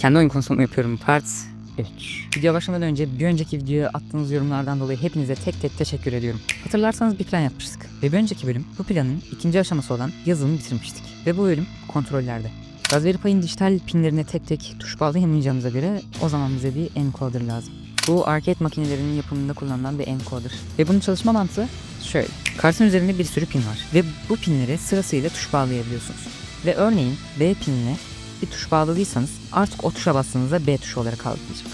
Kendi oyun konusunu yapıyorum part 3. Video başlamadan önce bir önceki videoya attığınız yorumlardan dolayı hepinize tek tek teşekkür ediyorum. Hatırlarsanız bir plan yapmıştık. Ve bir önceki bölüm bu planın ikinci aşaması olan yazılımı bitirmiştik. Ve bu bölüm kontrollerde. Raspberry Pi'nin dijital pinlerine tek tek tuş bağlayamayacağımıza göre o zaman bize bir encoder lazım. Bu arcade makinelerinin yapımında kullanılan bir encoder. Ve bunun çalışma mantığı şöyle. Kartın üzerinde bir sürü pin var ve bu pinlere sırasıyla tuş bağlayabiliyorsunuz. Ve örneğin B pinine bir tuş bağladıysanız artık o tuşa bastığınızda B tuşu olarak algılayacak.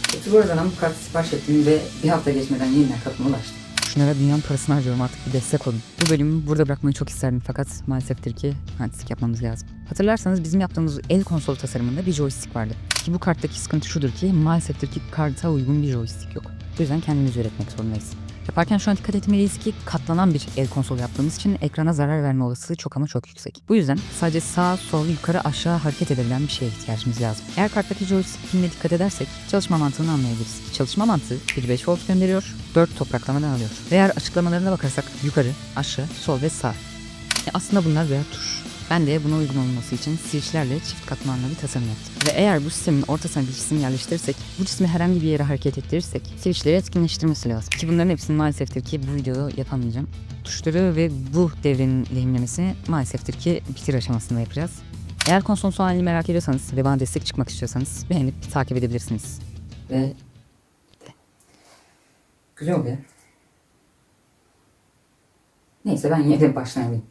Ben bu kartı sipariş ettim ve bir hafta geçmeden yeniden kapıma ulaştı. Şunlara dünyanın parasını harcıyorum artık bir destek olun. Bu bölümü burada bırakmayı çok isterdim fakat maaleseftir ki mühendislik yapmamız lazım. Hatırlarsanız bizim yaptığımız el konsolu tasarımında bir joystick vardı. Ki bu karttaki sıkıntı şudur ki maaleseftir ki karta uygun bir joystick yok. Bu yüzden kendimiz üretmek zorundayız. Yaparken şu an dikkat etmeliyiz ki katlanan bir el konsolu yaptığımız için ekrana zarar verme olasılığı çok ama çok yüksek. Bu yüzden sadece sağ, sol, yukarı, aşağı hareket edebilen bir şeye ihtiyacımız lazım. Eğer karttaki joystick pinine dikkat edersek çalışma mantığını anlayabiliriz. Çalışma mantığı bir 5 volt gönderiyor, 4 topraklamadan alıyor. Ve eğer açıklamalarına bakarsak yukarı, aşağı, sol ve sağ. E aslında bunlar birer tuş. Ben de buna uygun olması için switchlerle çift katmanlı bir tasarım yaptım. Ve eğer bu sistemin ortasına bir cisim yerleştirirsek, bu cismi herhangi bir yere hareket ettirirsek, switchleri etkinleştirmesi lazım. Ki bunların hepsini maaleseftir ki bu videoda yapamayacağım. Tuşları ve bu devrenin lehimlemesini maaleseftir ki bitir aşamasında yapacağız. Eğer konsolun son halini merak ediyorsanız ve bana destek çıkmak istiyorsanız beğenip takip edebilirsiniz. Ve... Güzel oluyor. Neyse ben yine de başlayayım.